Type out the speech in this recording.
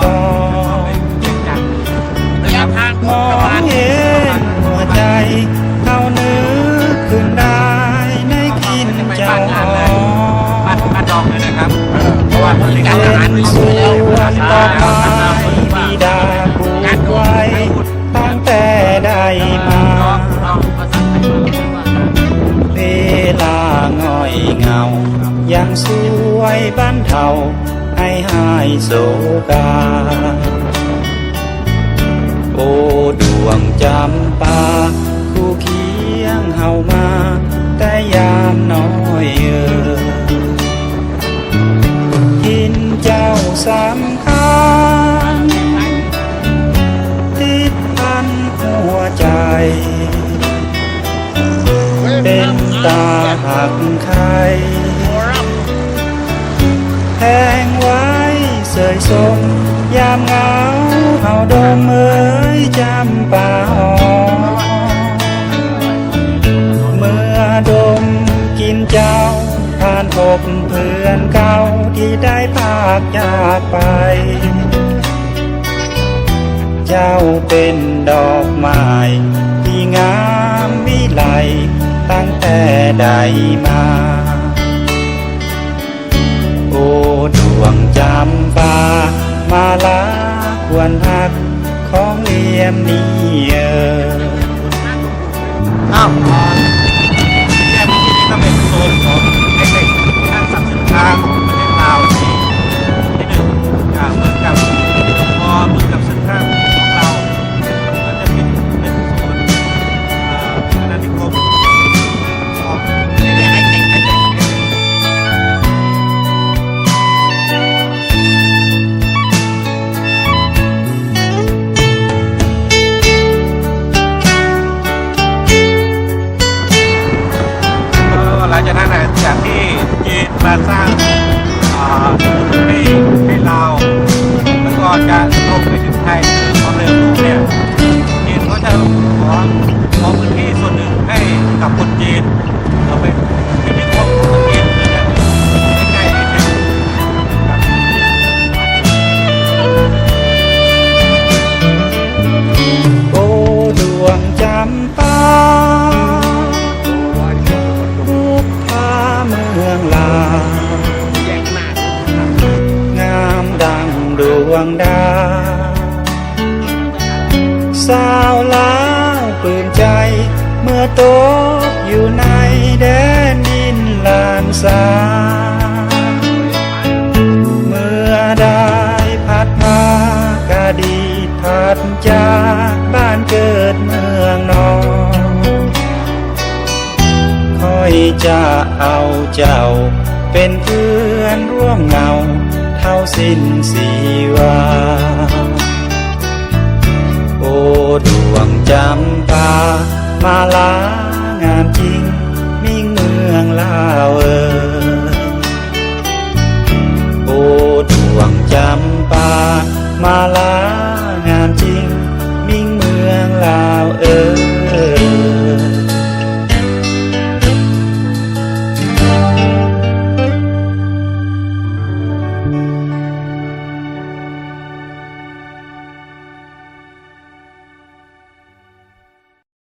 สองรยะางมอประงเห็นหัวใจเขานึกขึ้นได้ในกินเจ้าหอม บ้าบ้าดองเลยนะครับ เพราะว่าเพื่อนการทหารไม่สู้แล้วรันต่อไปมีดาผูกไว้ตั้งแต่ใดมาเได้มาเวลาง่อยเงา ยังสวยบ้านเฒ่า ให้หายโศกา โอ้ดวงจำปา คู่เคียงเฮามา แต่ยามน้อยเออกินเจ้าสำคัญติดพันหัวใจ เป็นตาหักใครแทง ไว้เสยสมยามเหงาเฮาดมเอ้ยจำป่าหอเมื่อดมกินเจ้าผ่านพบเพื่อนเก่าที่ได้พากจากไป เจ้าเป็นดอกไม้ที่งามวิไลตั้งแต่ใดมา โอ้ดวงจ ลาควรหักของเลียมนี้เออ มาสร้าง งดา สาวลาวปลื้มใจ เมื่อตกอยู่ในแดนดินลานสา เมื่อได้พัดพากาดีพัดจากบ้านเกิดเมืองนอนคอยจะเอาเจ้าเป็นเพื่อนร่วมเงา เท่าสิ้นสีวา โอ้ดวงจำปามาลางานจริง